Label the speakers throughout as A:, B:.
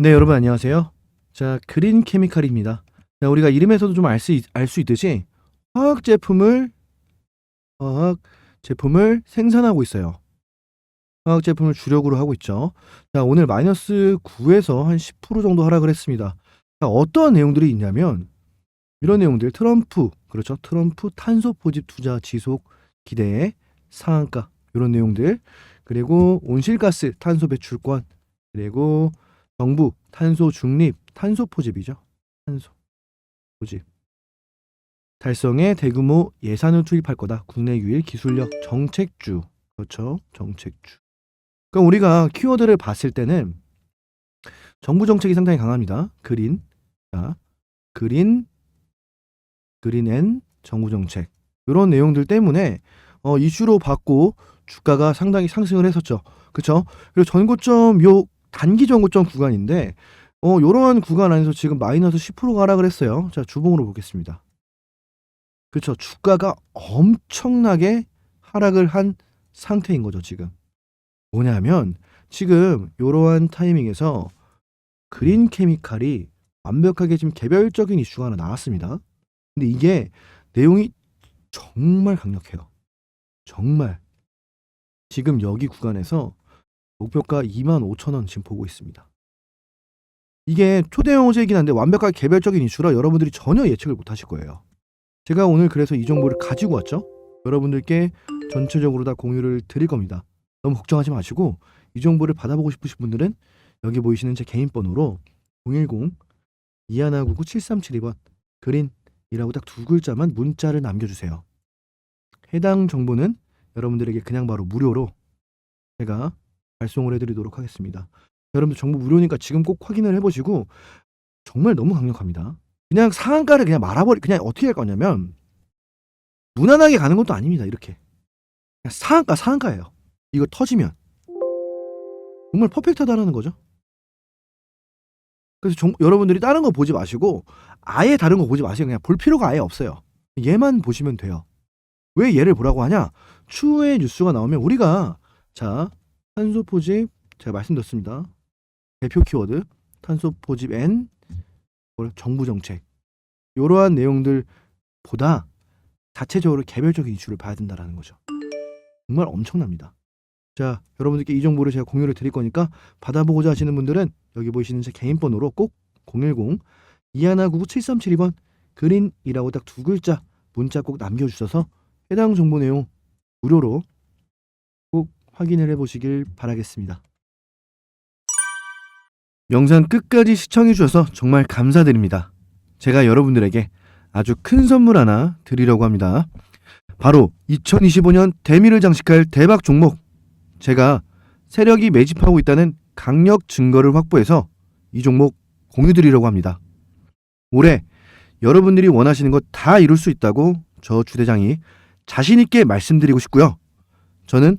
A: 네, 여러분 안녕하세요. 자, 그린 케미칼입니다. 자, 우리가 이름에서도 좀 알 수 알 수 있듯이 화학 제품을 화학 제품을 생산하고 있어요. 화학 제품을 주력으로 하고 있죠. 자, 오늘 마이너스 9에서 한 10% 정도 하락을 했습니다. 자, 어떠한 내용들이 있냐면 이런 내용들 트럼프 그렇죠. 트럼프 탄소 포집 투자 지속 기대의 상한가 이런 내용들 그리고 온실가스 탄소 배출권 그리고 정부 탄소 중립 탄소 포집이죠. 탄소 포집 달성에 대규모 예산을 투입할 거다. 국내 유일 기술력 정책주 그렇죠. 정책주. 그럼 우리가 키워드를 봤을 때는 정부 정책이 상당히 강합니다. 그린 자 그린 그린 앤 정부 정책 이런 내용들 때문에 어, 이슈로 받고 주가가 상당히 상승을 했었죠. 그렇죠? 그리고 전고점 요 단기 전고점 구간인데 어 요러한 구간 안에서 지금 마이너스 10%가 하락을 했어요. 자, 주봉으로 보겠습니다. 그렇죠. 주가가 엄청나게 하락을 한 상태인 거죠, 지금. 뭐냐면 지금 요러한 타이밍에서 그린 케미칼이 완벽하게 지금 개별적인 이슈가 하나 나왔습니다. 근데 이게 내용이 정말 강력해요. 정말. 지금 여기 구간에서 목표가 25,000원 지금 보고 있습니다. 이게 초대형 호재이긴 한데 완벽하게 개별적인 이슈라 여러분들이 전혀 예측을 못 하실 거예요. 제가 오늘 그래서 이 정보를 가지고 왔죠. 여러분들께 전체적으로 다 공유를 드릴 겁니다. 너무 걱정하지 마시고 이 정보를 받아보고 싶으신 분들은 여기 보이시는 제 개인 번호로 010 2199 7372번 그린이라고 딱 두 글자만 문자를 남겨주세요. 해당 정보는 여러분들에게 그냥 바로 무료로 제가 발송을 해드리도록 하겠습니다. 여러분들 정보 무료니까 지금 꼭 확인을 해보시고 정말 너무 강력합니다. 그냥 상한가를 그냥 말아버리 그냥 어떻게 할 거냐면 무난하게 가는 것도 아닙니다. 이렇게 상한가 상한가예요. 이거 터지면 정말 퍼펙트하다는 거죠. 그래서 정- 여러분들이 다른 거 보지 마시고 아예 다른 거 보지 마시고 그냥 볼 필요가 아예 없어요. 얘만 보시면 돼요. 왜 얘를 보라고 하냐? 추후에 뉴스가 나오면 우리가 자 탄소 포집 제가 말씀드렸습니다. 대표 키워드 탄소 포집 N? 정부 정책 이러한 내용들보다 자체적으로 개별적인 이슈를 봐야 된다라는 거죠. 정말 엄청납니다. 자 여러분들께 이 정보를 제가 공유를 드릴 거니까 받아보고자 하시는 분들은 여기 보이시는 제 개인 번호로 꼭 010 2199 7372번 그린이라고 딱 두 글자 문자 꼭 남겨주셔서 해당 정보 내용 무료로 꼭 확인을 해보시길 바라겠습니다. 영상 끝까지 시청해 주셔서 정말 감사드립니다. 제가 여러분들에게 아주 큰 선물 하나 드리려고 합니다. 바로 2025년 대미를 장식할 대박 종목. 제가 세력이 매집하고 있다는 강력 증거를 확보해서 이 종목 공유 드리려고 합니다. 올해 여러분들이 원하시는 것 다 이룰 수 있다고 저 주대장이 자신있게 말씀드리고 싶고요. 저는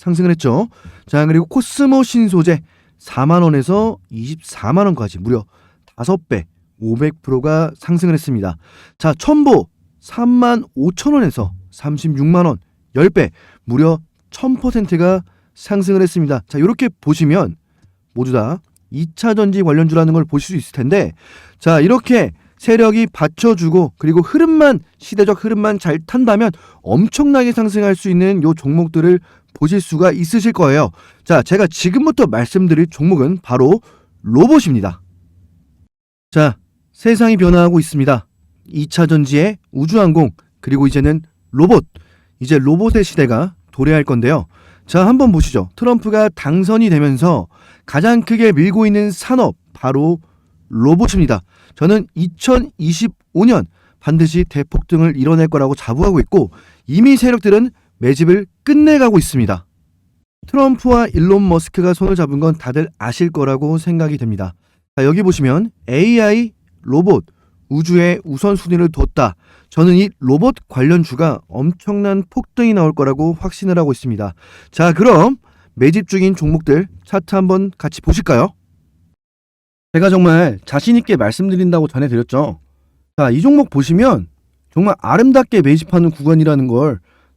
A: 상승을 했죠. 자, 그리고 코스모 신소재 4만 원에서 24만 원까지 무려 5배 500%가 상승을 했습니다. 자, 첨보 3만 5천 원에서 36만 원 10배 무려 1000%가 상승을 했습니다. 자, 이렇게 보시면 모두 다 2차 전지 관련주라는 걸 보실 수 있을 텐데 자, 이렇게 세력이 받쳐주고 그리고 흐름만 시대적 흐름만 잘 탄다면 엄청나게 상승할 수 있는 요 종목들을 보실 수가 있으실 거예요. 자, 제가 지금부터 말씀드릴 종목은 바로 로봇입니다. 자, 세상이 변화하고 있습니다. 2차 전지의 우주항공 그리고 이제는 로봇 이제 로봇의 시대가 도래할 건데요. 자, 한번 보시죠. 트럼프가 당선이 되면서 가장 크게 밀고 있는 산업 바로 로봇입니다. 저는 2025년 반드시 대폭등을 이뤄낼 거라고 자부하고 있고 이미 세력들은 매집을 끝내가고 있습니다. 트럼프와 일론 머스크가 손을 잡은 건 다들 아실 거라고 생각이 됩니다. 자, 여기 보시면 AI 로봇, 우주에 우선순위를 뒀다. 저는 이 로봇 관련주가 엄청난 폭등이 나올 거라고 확신을 하고 있습니다. 자, 그럼 매집 중인 종목들 차트 한번 같이 보실까요? 제가 정말 자신있게 말씀드린다고 전해드렸죠. 자, 이 종목 보시면 정말 아름답게 매집하는 구간이라는 걸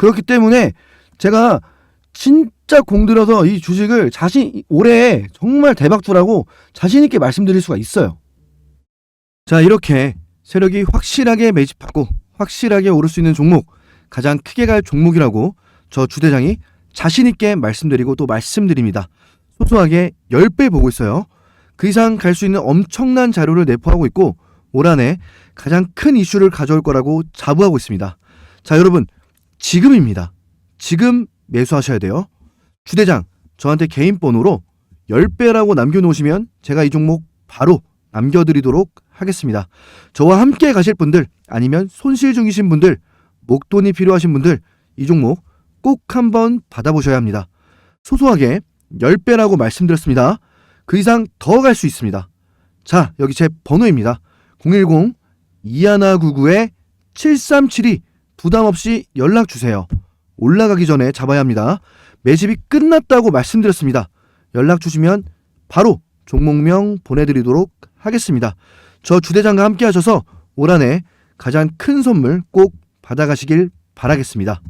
A: 그렇기 때문에 제가 진짜 공들여서 이 주식을 자신 올해 정말 대박주라고 자신 있게 말씀드릴 수가 있어요. 자 이렇게 세력이 확실하게 매집하고 확실하게 오를 수 있는 종목 가장 크게 갈 종목이라고 저 주대장이 자신 있게 말씀드리고 또 말씀드립니다. 소소하게 10배 보고 있어요. 그 이상 갈 수 있는 엄청난 자료를 내포하고 있고 올 한해 가장 큰 이슈를 가져올 거라고 자부하고 있습니다. 자 여러분 지금입니다. 지금 매수하셔야 돼요. 주대장 저한테 개인 번호로 10배라고 남겨놓으시면 제가 이 종목 바로 남겨드리도록 하겠습니다. 저와 함께 가실 분들 아니면 손실 중이신 분들 목돈이 필요하신 분들 이 종목 꼭 한번 받아보셔야 합니다. 소소하게 10배라고 말씀드렸습니다. 그 이상 더 갈 수 있습니다. 자 여기 제 번호입니다. 010 2199에 7372 부담 없이 연락 주세요. 올라가기 전에 잡아야 합니다. 매집이 끝났다고 말씀드렸습니다. 연락 주시면 바로 종목명 보내드리도록 하겠습니다. 저 주대장과 함께 하셔서 올 한해 가장 큰 선물 꼭 받아가시길 바라겠습니다.